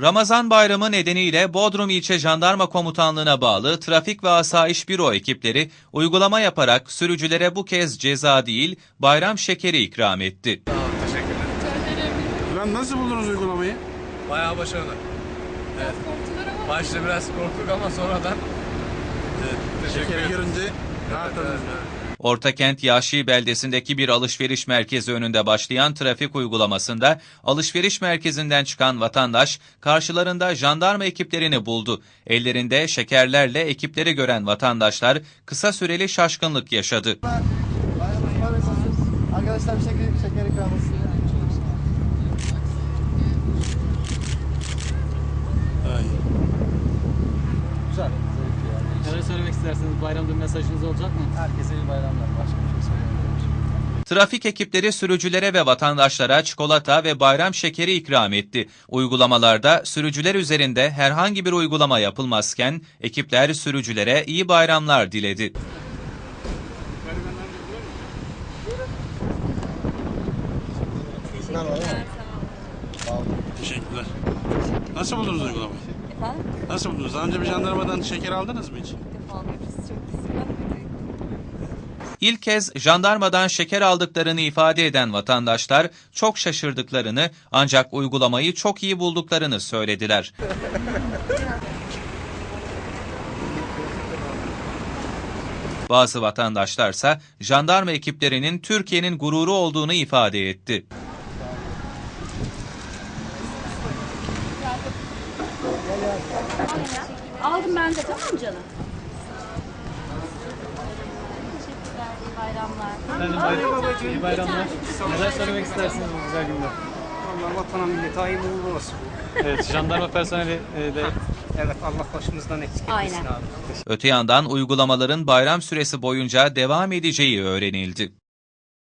Ramazan bayramı nedeniyle Bodrum İlçe Jandarma Komutanlığı'na bağlı Trafik ve Asayiş Büro ekipleri uygulama yaparak sürücülere bu kez ceza değil bayram şekeri ikram etti. Ben nasıl buldunuz uygulamayı? Bayağı başarılı. Evet. Başta biraz korktuk ama sonradan evet, teşekkür ederim. görünce rahatladınız mı? Ortakent Yaşı beldesindeki bir alışveriş merkezi önünde başlayan trafik uygulamasında alışveriş merkezinden çıkan vatandaş karşılarında jandarma ekiplerini buldu. Ellerinde şekerlerle ekipleri gören vatandaşlar kısa süreli şaşkınlık yaşadı. Arkadaşlar şeker, şeker ikram olsun. Güzel. Neler söylemek isterseniz bayramda mesajınız olacak mı? Herkese iyi bayramlar. Başka bir şey söylemiyorum. Trafik ekipleri sürücülere ve vatandaşlara çikolata ve bayram şekeri ikram etti. Uygulamalarda sürücüler üzerinde herhangi bir uygulama yapılmazken ekipler sürücülere iyi bayramlar diledi. Teşekkürler. Nasıl buldunuz uygulamayı? Efendim? Nasıl buldunuz? Daha önce bir jandarmadan şeker aldınız mı hiç? Alıyoruz. Çok. İlk kez jandarmadan şeker aldıklarını ifade eden vatandaşlar çok şaşırdıklarını ancak uygulamayı çok iyi bulduklarını söylediler. Bazı vatandaşlarsa jandarma ekiplerinin Türkiye'nin gururu olduğunu ifade etti. Aldım ben de tamam canım. Teşekkürler. iyi Efendim bayram, iyi bayramlar. Neler söylemek istersiniz bu güzel günde? Allah vatana millete hayırlı uğurlu olsun. Evet, jandarma personeli e, de Evet Allah başımızdan eksik etmesin Aynen. abi. Öte yandan uygulamaların bayram süresi boyunca devam edeceği öğrenildi.